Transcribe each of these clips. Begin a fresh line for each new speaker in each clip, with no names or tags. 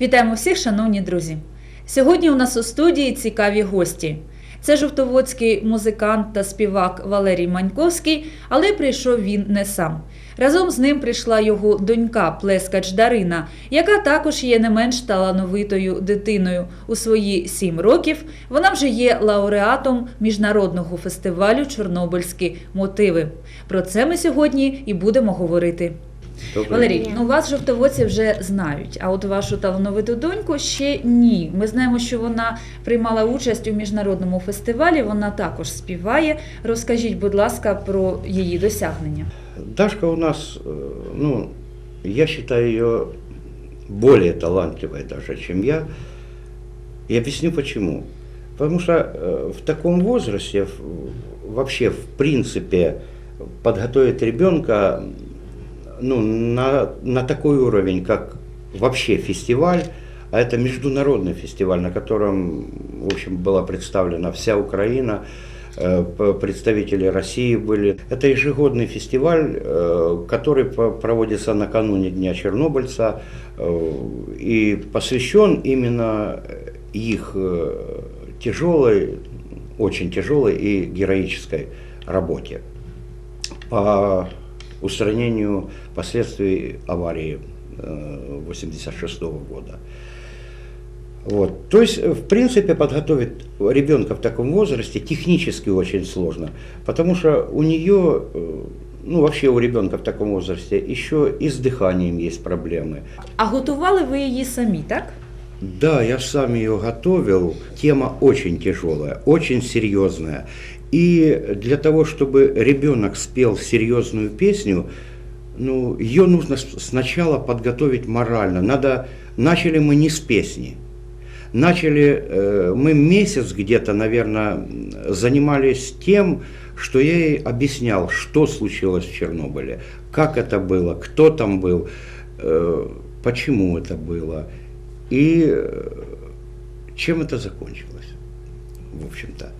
Вітаємо всіх, шановні друзі! Сьогодні у нас у студії цікаві гості. Це жовтоводський музикант та співак Валерій Маньковський, але прийшов він не сам. Разом з ним прийшла його донька Плескач Дарина, яка також є не менш талановитою дитиною. У свої сім років вона вже є лауреатом міжнародного фестивалю Чорнобильські мотиви. Про це ми сьогодні і будемо говорити.
Добрый
Валерій,
день.
ну вас жовтоводці вже знають, а от вашу талановиту доньку ще ні. Ми знаємо, що вона приймала участь у міжнародному фестивалі. Вона також співає. Розкажіть, будь ласка, про її досягнення.
Дашка у нас, э, ну, я считаю ее более талантливой даже, чем я. И объясню почему. Потому что э, в таком возрасте в- вообще в принципе подготовить ребенка ну, на, на такой уровень, как вообще фестиваль, а это международный фестиваль, на котором, в общем, была представлена вся Украина, э, представители России были. Это ежегодный фестиваль, э, который проводится накануне Дня Чернобыльца э, и посвящен именно их тяжелой, очень тяжелой и героической работе по устранению последствий аварии 1986 года. Вот. То есть, э, в принципе, подготовить ребенка в таком возрасте технически очень сложно, потому что у нее, э, ну вообще у ребенка в таком возрасте еще и с дыханием есть проблемы.
А готували ви її самі, так?
Да, я сам ее готовил. Тема очень тяжелая, очень серьезная. И для того, чтобы ребенок спел серьезную песню, ну, ее нужно сначала подготовить морально. Надо, начали мы не с песни. Начали э, мы месяц где-то, наверное, занимались тем, что я ей объяснял, что случилось в Чернобыле, как это было, кто там был, э, почему это было и э, чем это закончилось, в общем-то.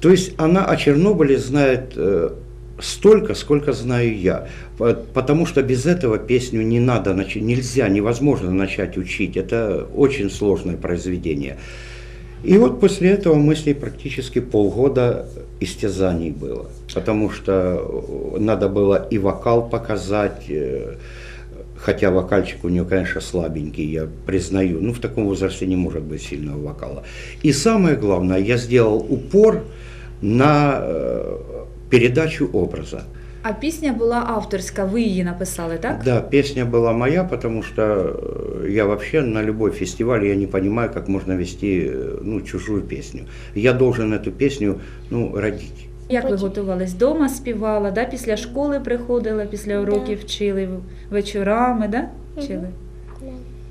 То есть она о Чернобыле знает э, столько, сколько знаю я, По- потому что без этого песню не надо, нельзя, невозможно начать учить. Это очень сложное произведение. И вот после этого мы с ней практически полгода истязаний было, потому что э, надо было и вокал показать, э, хотя вокальчик у нее, конечно, слабенький, я признаю, ну в таком возрасте не может быть сильного вокала. И самое главное, я сделал упор на э, передачу образа.
А пісня була авторська, ви її написали, так?
Да, песня была моя, потому что э, я вообще на любой фестиваль, я не понимаю, как можно вести э, ну, чужую песню. Я должен эту песню ну, родить.
Як ви
Потім-
готувались? Дома співала, да? після школи приходила, після уроків вчили вечорами, да? Вчили?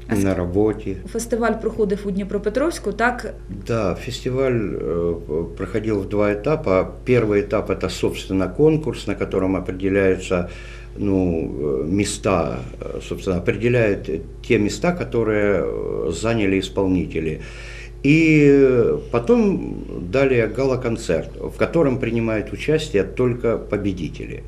А
на работе.
Фестиваль проходив у Дніпропетровську, так?
Да, фестиваль э, проходил в два этапа. Первый этап это, собственно, конкурс, на котором определяются ну, э, места, э, собственно, определяют те места, которые заняли исполнители. И потом далее гала-концерт, в котором принимают участие только победители.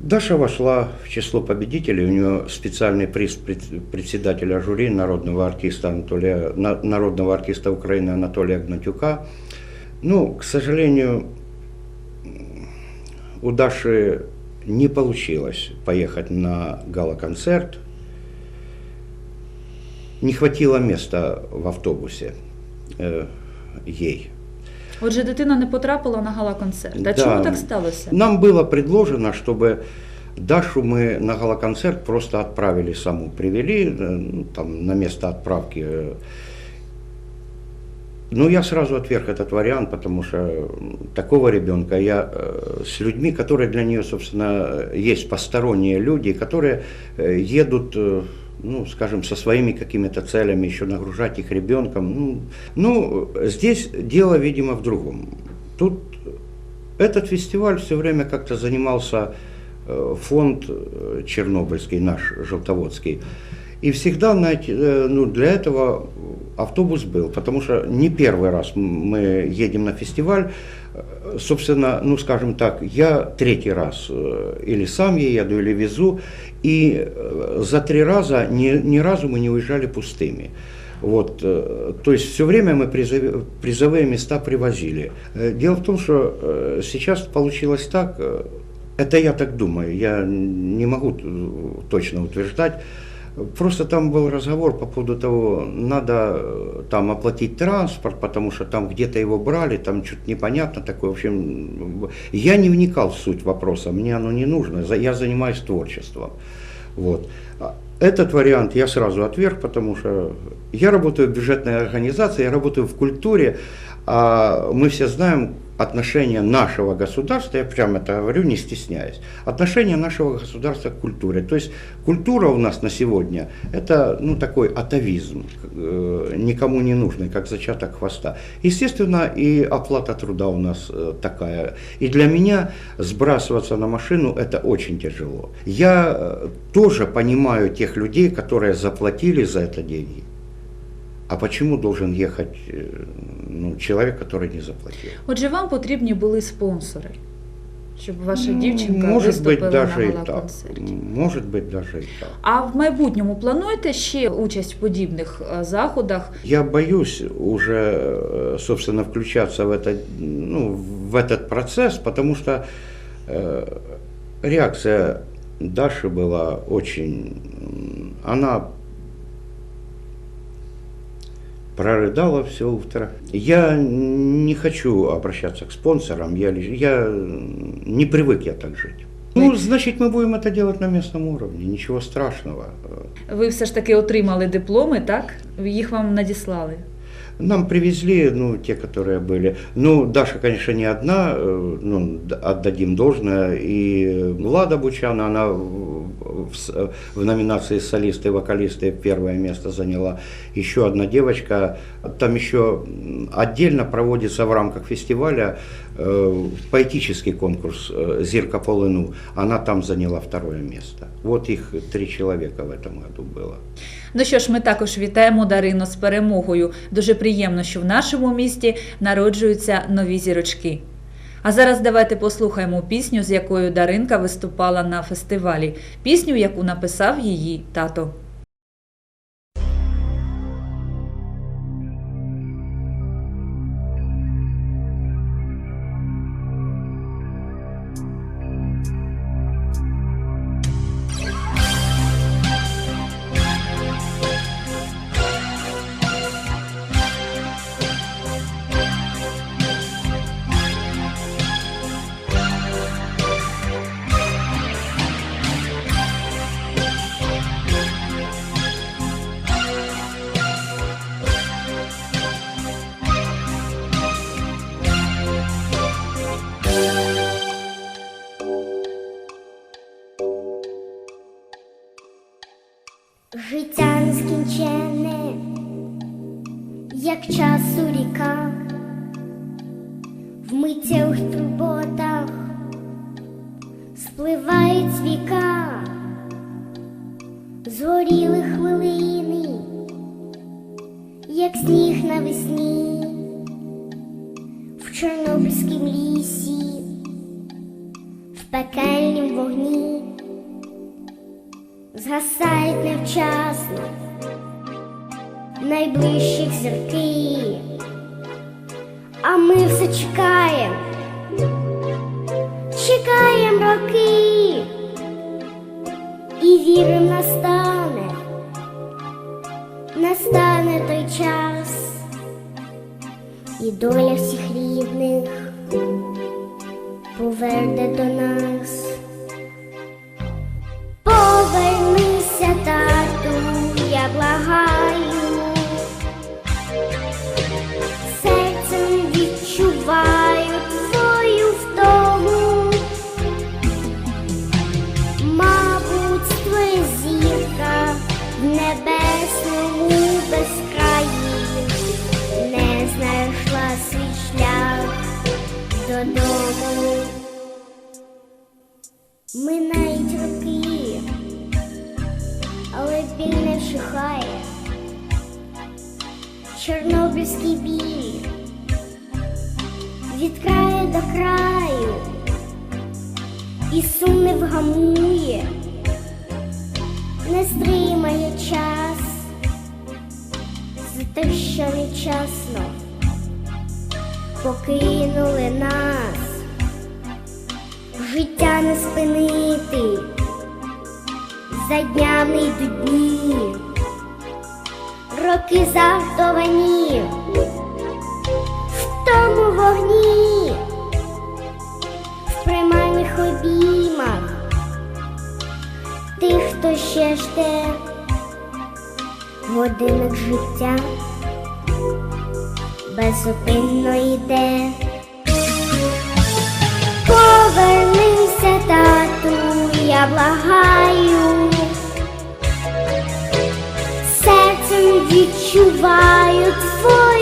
Даша вошла в число победителей, у нее специальный приз пред- председателя жюри народного артиста, Анатолия, на- народного артиста Украины Анатолия Гнатюка. Ну, к сожалению, у Даши не получилось поехать на гала-концерт. Не хватило места в автобусе э, ей.
Отже, дитина не потрапила на гала-концерт. А
Да.
чому так сталося?
Нам было предложено, чтобы Дашу мы на гала-концерт просто отправили саму, привели э, ну, там, на место отправки. э. Ну, я сразу отверг этот вариант, потому что м, такого ребенка я э, с людьми, которые для нее, собственно, э, есть посторонние люди, которые э, едут, э, ну, скажем, со своими какими-то целями, еще нагружать их ребенком. Ну, ну, здесь дело, видимо, в другом. Тут этот фестиваль все время как-то занимался э, фонд э, Чернобыльский, наш Желтоводский. И всегда на эти- э, ну, для этого автобус был, потому что не первый раз мы едем на фестиваль, Э, Собственно, ну скажем так, я третий раз э, или сам я еду, или везу, и э, за три раза ни, ни разу мы не уезжали пустыми. Вот, то есть все время мы призове- призовые места привозили. Дело в том, что сейчас получилось так, это я так думаю, я не могу точно утверждать, Просто там был разговор по поводу того, надо э, там оплатить транспорт, потому что там где-то его брали, там что-то непонятно такое. В общем, я не вникал в суть вопроса, мне оно не нужно, я занимаюсь творчеством. Вот. А Этот вариант я сразу отверг, потому что я работаю в бюджетной организации, я работаю в культуре, а мы все знаем отношение нашего государства, я прямо это говорю, не стесняясь, отношение нашего государства к культуре. То есть культура у нас на сегодня это ну, такой атовизм, э, никому не нужный, как зачаток хвоста. Естественно, и оплата труда у нас э, такая. И для меня сбрасываться на машину это очень тяжело. Я э, тоже понимаю тех людей, которые заплатили за это деньги. А почему должен ехать э, ну, человек, который не заплатил?
Отже, вам потрібні були спонсори, щоб ваша
Ну,
дівчинка
Может
виступила
быть, даже
на
и
гала-концерті.
так. Может быть, даже и так.
А в майбутньому плануєте ще участь в подібних е, заходах?
Я боюсь уже, э, собственно, включаться в, это, ну, в этот процесс, потому что э, реакция Даши была очень... м, Она прорыдала все утро. Я не хочу обращаться к спонсорам, я, лишь- я не привык я так жить. Ну, значит, мы будем это делать на местном уровне, ничего страшного.
Ви все ж таки отримали дипломи, так? Їх вам надіслали.
Нам привезли, ну, те, которые были. Ну, Даша, конечно, не одна, э, ну, д- отдадим должное. И Влада Бучана, она в, в с- в номинации солисты и вокалисты первое место заняла. Еще одна девочка. Там еще м, отдельно проводится в рамках фестиваля э, поэтический конкурс э, «Зирка по лыну». Она там заняла второе место. Вот их три человека в этом году было.
Ну що ж, ми також вітаємо Дарину з перемогою. Дуже приємно, що в нашому місті народжуються нові зірочки. А зараз давайте послухаємо пісню, з якою Даринка виступала на фестивалі. Пісню, яку написав її тато.
В миттєвих турботах спливають віка, згоріли хвилини, як сніг навесні, в Чорнобильськім лісі, в пекельнім вогні згасають невчасно найближчих зірки, а ми все чекаємо, чекаємо роки. І віримо настане, настане той час, і доля всіх рідних поверне до нас. Краю, і сум не вгамує, не стримає час за те, що нечасно покинули нас, життя не спинити, за днями йдуть дні, роки загартовані в тому вогні, обіймах тих, хто ще жде годинник життя беззупинно йде. Повернися, тату, я благаю. Серцем відчуваю твою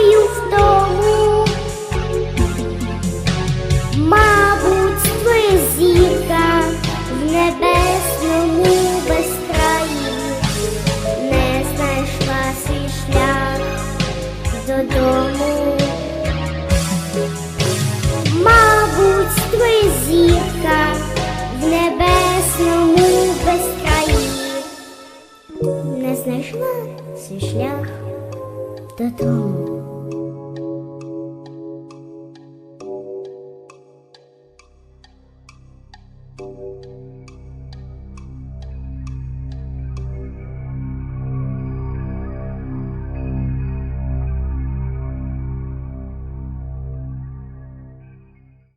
шлях додому.